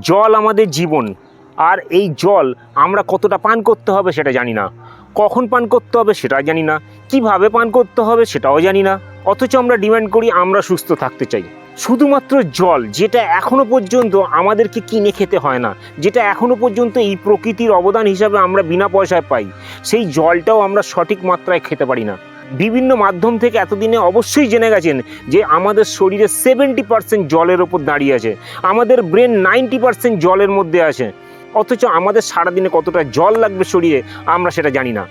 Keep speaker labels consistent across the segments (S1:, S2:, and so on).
S1: জল আমাদের জীবন। আর এই জল আমরা কতটা পান করতে হবে সেটা জানি না। কখন পান করতে হবে সেটা জানি না। কীভাবে পান করতে হবে সেটাও জানি না। অথচ আমরা ডিমান্ড করি আমরা সুস্থ থাকতে চাই। শুধুমাত্র জল, যেটা এখনও পর্যন্ত আমাদেরকে কিনে খেতে হয় না, যেটা এখনও পর্যন্ত এই প্রকৃতির অবদান হিসাবে আমরা বিনা পয়সায় পাই, সেই জলটাও আমরা সঠিক মাত্রায় খেতে পারি না। বিভিন্ন মাধ্যম থেকে এতদিনে অবশ্যই জেনে গেছেন যে আমাদের শরীরে সেভেন্টি পার্সেন্ট জলের ওপর দাঁড়িয়ে আছে। আমাদের ব্রেন নাইনটি পার্সেন্ট জলের মধ্যে আছে। অথচ আমাদের সারাদিনে কতটা জল লাগবে শরীরে, আমরা সেটা জানি না।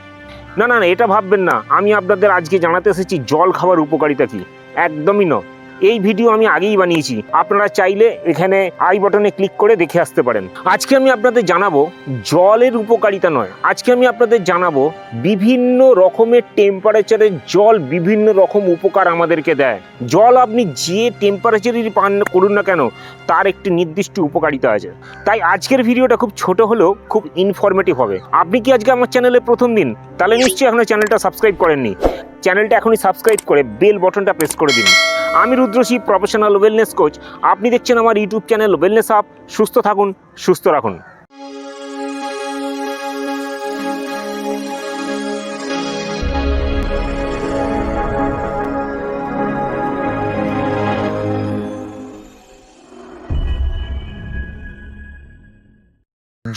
S1: না না না, এটা ভাববেন না। আমি আপনাদের আজকে জানাতে এসেছি জল খাওয়ার উপকারিতা কী। একদমই নয়। এই ভিডিও আমি আগেই বানিয়েছি। আপনারা চাইলে এখানে আই বাটনে ক্লিক করে দেখে আসতে পারেন। আজকে আমি আপনাদের জানাব, জলের উপকারিতা নয়। আজকে আমি আপনাদের জানাব, বিভিন্ন রকমের টেম্পারেচারে জল বিভিন্ন রকম উপকার আমাদেরকে দেয়। জল আপনি যে টেম্পারেচারেরই পান করুন না কেন, তার একটি নির্দিষ্ট উপকারিতা আছে। তাই আজকের ভিডিওটা খুব ছোট হলেও খুব ইনফরমেটিভ হবে। আপনি কি আজকে আমার চ্যানেলে প্রথম দিন? তাহলে নিশ্চয়ই এখনও চ্যানেলটা সাবস্ক্রাইব করেননি। চ্যানেলটা এখনই সাবস্ক্রাইব করে বেল বটনটা প্রেস করে দিন। আমি রুদ্রশী প্রফেশনাল ওয়েলনেস কোচ আপনি দেখছেন আমার ইউটিউব চ্যানেল ওয়েলনেস আপ সুস্থ থাকুন, সুস্থ রাখুন।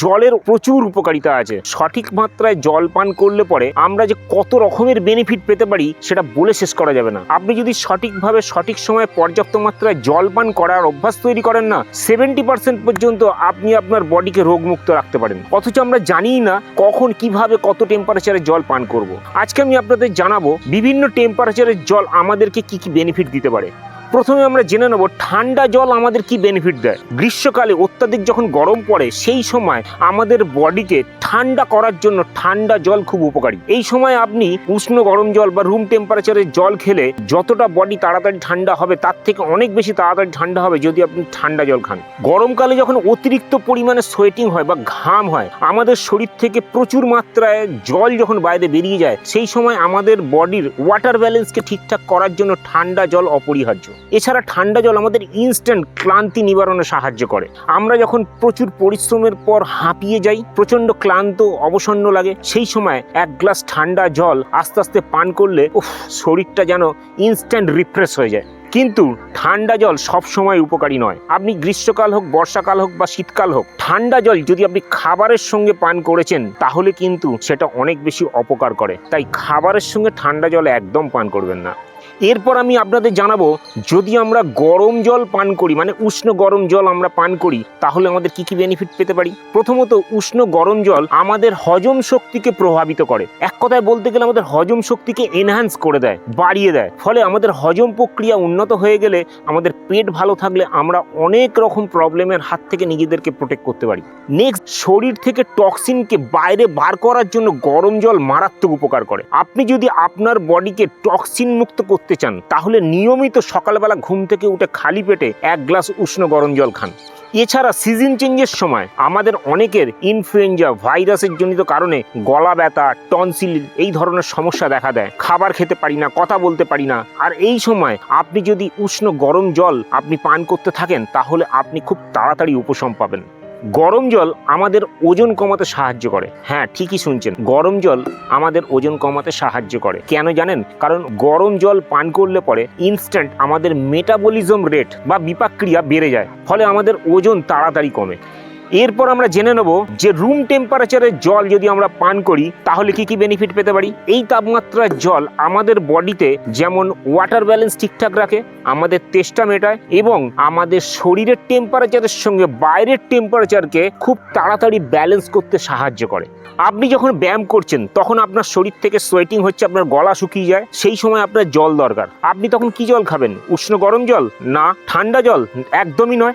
S1: জলের প্রচুর উপকারিতা আছে। সঠিক মাত্রায় জল পান করলে পরে আমরা যে কত রকমের বেনিফিট পেতে পারি সেটা বলে শেষ করা যাবে না। আপনি যদি সঠিকভাবে সঠিক সময়ে পর্যাপ্ত মাত্রায় জল পান করার অভ্যাস তৈরি করেন না সেভেন্টি পার্সেন্ট পর্যন্ত আপনি আপনার বডিকে রোগমুক্ত রাখতে পারেন। অথচ আমরা জানিই না কখন কীভাবে কত টেম্পারেচারে জল পান করব। আজকে আমি আপনাদের জানাব বিভিন্ন টেম্পারেচারের জল আমাদেরকে কি কি বেনিফিট দিতে পারে। প্রথমে আমরা জেনে নেব, ঠান্ডা জল আমাদের কি বেনিফিট দেয়? গ্রীষ্মকালে অত্যাধিক যখন গরম পড়ে, সেই সময় আমাদের বডিকে ঠান্ডা করার জন্য ঠান্ডা জল খুব উপকারী। এই সময় আপনি উষ্ণ গরম জল বা রুম টেম্পারেচারের জল খেলে যতটা বডি তাড়াতাড়ি ঠান্ডা হবে, তার থেকে অনেক বেশি তাড়াতাড়ি ঠান্ডা হবে যদি আপনি ঠান্ডা জল খান। গরমকালে যখন অতিরিক্ত পরিমাণে সোয়েটিং হয় বা ঘাম হয়, আমাদের শরীর থেকে প্রচুর মাত্রায় জল যখন বাইরে বেরিয়ে যায়, সেই সময় আমাদের বডির ওয়াটার ব্যালেন্সকে ঠিকঠাক করার জন্য ঠান্ডা জল অপরিহার্য। এছাড়া ঠান্ডা জল আমাদের ইনস্ট্যান্ট ক্লান্তি নিবারণে সাহায্য করে। আমরা যখন প্রচুর পরিশ্রমের পর হাঁপিয়ে যাই, প্রচণ্ড ক্লান্ত, অবসন্ন লাগে, সেই সময় এক গ্লাস ঠান্ডা জল আস্তে আস্তে পান করলে, উফ, শরীরটা যেন ইনস্ট্যান্ট রিফ্রেশ হয়ে যায়। কিন্তু ঠান্ডা জল সব সময় উপকারী নয়। আপনি গ্রীষ্মকাল হোক, বর্ষাকাল হোক বা শীতকাল হোক, ঠান্ডা জল যদি আপনি খাবারের সঙ্গে পান করেছেন, তাহলে কিন্তু সেটা অনেক বেশি অপকার করে। তাই খাবারের সঙ্গে ঠান্ডা জল একদম পান করবেন না। এরপর আমি আপনাদের জানাব, যদি আমরা গরম জল পান করি মানে উষ্ণ গরম জল আমরা পান করি, তাহলে আমাদের কি কি বেনিফিট পেতে পারি? প্রথমত, উষ্ণ গরম জল আমাদের হজম শক্তিকে প্রভাবিত করে। এক কথায় বলতে গেলে আমাদের হজম শক্তিকে এনহ্যান্স করে দেয়, বাড়িয়ে দেয়। ফলে আমাদের হজম প্রক্রিয়া উন্নত হয়ে গেলে আমাদের পেট ভালো থাকলে আমরা অনেক রকম প্রবলেমের হাত থেকে নিজেদেরকে প্রোটেক্ট করতে পারি। নেক্সট শরীর থেকে টক্সিনকে বাইরে বার করার জন্য গরম জল মারাত্মক উপকার করে। আপনি যদি আপনার বডিকে টক্সিন মুক্ত করতে চান, তাহলে নিয়মিত সকালবেলা ঘুম থেকে উঠে খালি পেটে এক গ্লাস উষ্ণ গরম জল খান। এছাড়া সিজন চেঞ্জের সময় আমাদের অনেকের ইনফ্লুয়েঞ্জা ভাইরাসের জনিত কারণে গলা ব্যথা টনসিল এই ধরনের সমস্যা দেখা দেয়। খাবার খেতে পারি না, কথা বলতে পারি না। আর এই সময় আপনি যদি উষ্ণ গরম জল আপনি পান করতে থাকেন, তাহলে আপনি খুব তাড়াতাড়ি উপশম পাবেন। গরম জল আমাদের ওজন কমাতে সাহায্য করে। হ্যাঁ ঠিকই শুনছেন। গরম জল আমাদের ওজন কমাতে সাহায্য করে। কেন জানেন? কারণ গরম জল পান করলে পরে ইনস্ট্যান্ট আমাদের মেটাবলিজম রেট বা বিপাক্রিয়া বেড়ে যায়। ফলে আমাদের ওজন তাড়াতাড়ি কমে। এরপর আমরা জেনে নেব যে রুম টেম্পারেচারের জল যদি আমরা পান করি, তাহলে কি কি বেনিফিট পেতে পারি? এই তাপমাত্রার জল আমাদের বডিতে যেমন ওয়াটার ব্যালেন্স ঠিকঠাক রাখে, আমাদের তেষ্টা মেটায় এবং আমাদের শরীরের টেম্পারেচারের সঙ্গে বাইরের টেম্পারেচারকে খুব তাড়াতাড়ি ব্যালেন্স করতে সাহায্য করে। আপনি যখন ব্যায়াম করছেন, তখন আপনার শরীর থেকে সোয়েটিং হচ্ছে, আপনার গলা শুকিয়ে যায়, সেই সময় আপনার জল দরকার। আপনি তখন কি জল খাবেন? উষ্ণ গরম জল? না, ঠান্ডা জল? একদমই নয়।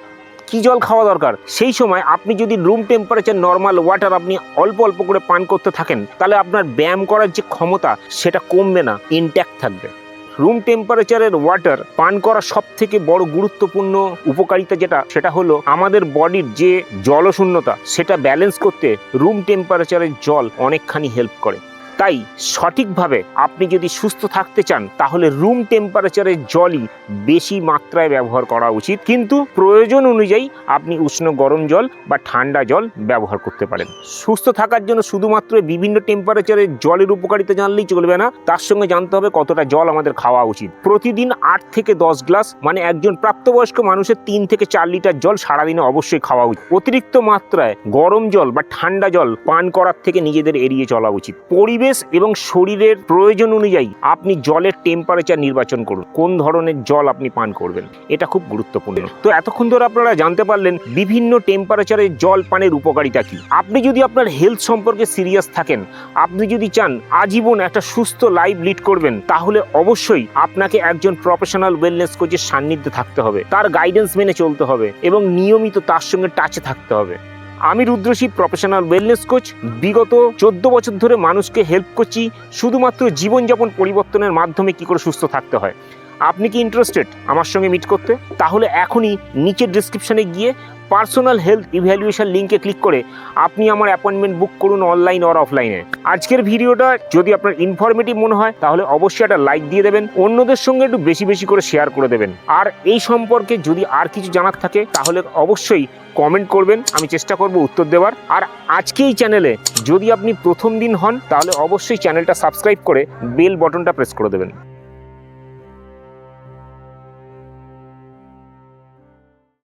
S1: কি জল খাওয়া দরকার? সেই সময় আপনি যদি রুম টেম্পারেচার নর্মাল ওয়াটার আপনি অল্প অল্প করে পান করতে থাকেন, তাহলে আপনার ব্যায়াম করার যে ক্ষমতা, সেটা কমবে না ইনট্যাক্ট থাকবে। রুম টেম্পারেচারের ওয়াটার পান করা সব থেকে বড় গুরুত্বপূর্ণ উপকারিতা যেটা, সেটা হলো আমাদের বডির যে জলশূন্যতা, সেটা ব্যালেন্স করতে রুম টেম্পারেচারের জল অনেকখানি হেল্প করে। তাই সঠিকভাবে আপনি যদি সুস্থ থাকতে চান, তাহলে রুম টেম্পারেচারের জলই বেশি মাত্রায় ব্যবহার করা উচিত। কিন্তু প্রয়োজন অনুযায়ী আপনি উষ্ণ গরম জল বা ঠান্ডা জল ব্যবহার করতে পারেন। সুস্থ থাকার জন্য শুধুমাত্র বিভিন্ন টেম্পারেচারের জলের উপকারিতা জানলেই চলবে না, তার সঙ্গে জানতে হবে কতটা জল আমাদের খাওয়া উচিত। প্রতিদিন আট থেকে দশ গ্লাস মানে একজন প্রাপ্তবয়স্ক মানুষের তিন থেকে চার লিটার জল সারাদিনে অবশ্যই খাওয়া উচিত। অতিরিক্ত মাত্রায় গরম জল বা ঠান্ডা জল পান করার থেকে নিজেদের এড়িয়ে চলা উচিত। পরিবেশ এবং শরীরের প্রয়োজন অনুযায়ী আপনি জলের টেম্পারেচার নির্বাচন করুন। কোন ধরনের জল আপনি পান করবেন, এটা খুব গুরুত্বপূর্ণ। তো এতক্ষণ ধরে আপনারা জানতে পারলেন বিভিন্ন টেম্পারেচারে জল পানের উপকারিতা কি। আপনি যদি আপনার হেলথ সম্পর্কে সিরিয়াস থাকেন, আপনি যদি চান আজীবন একটা সুস্থ লাইফ লিড করবেন, তাহলে অবশ্যই আপনাকে একজন প্রফেশনাল ওয়েলনেস কোচের সান্নিধ্যে থাকতে হবে। তার গাইডেন্স মেনে চলতে হবে এবং নিয়মিত তার সঙ্গে টাচে থাকতে হবে। আমি রুদ্রশী প্রফেশনাল ওয়েলনেস কোচ বিগত চোদ্দ বছর ধরে মানুষকে হেল্প করছি, শুধুমাত্র জীবনযাপন পরিবর্তনের মাধ্যমে কি করে সুস্থ থাকতে হয়। আপনি কি ইন্টারেস্টেড আমার সঙ্গে মিট করতে? তাহলে এখনই নিচের ডিসক্রিপশানে গিয়ে পার্সোনাল হেলথ ইভ্যালুয়েশন লিঙ্কে ক্লিক করে আপনি আমার অ্যাপয়েন্টমেন্ট বুক করুন অনলাইন অর অফলাইনে আজকের ভিডিওটা যদি আপনার ইনফরমেটিভ মনে হয়, তাহলে অবশ্যই একটা লাইক দিয়ে দেবেন, অন্যদের সঙ্গে একটু বেশি বেশি করে শেয়ার করে দেবেন। আর এই সম্পর্কে যদি আর কিছু জানার থাকে, তাহলে অবশ্যই কমেন্ট করবেন, আমি চেষ্টা করব উত্তর দেওয়ার। আর আজকে এই চ্যানেলে যদি আপনি প্রথম দিন হন, তাহলে অবশ্যই চ্যানেলটা সাবস্ক্রাইব করে বেল বটনটা প্রেস করে দেবেন।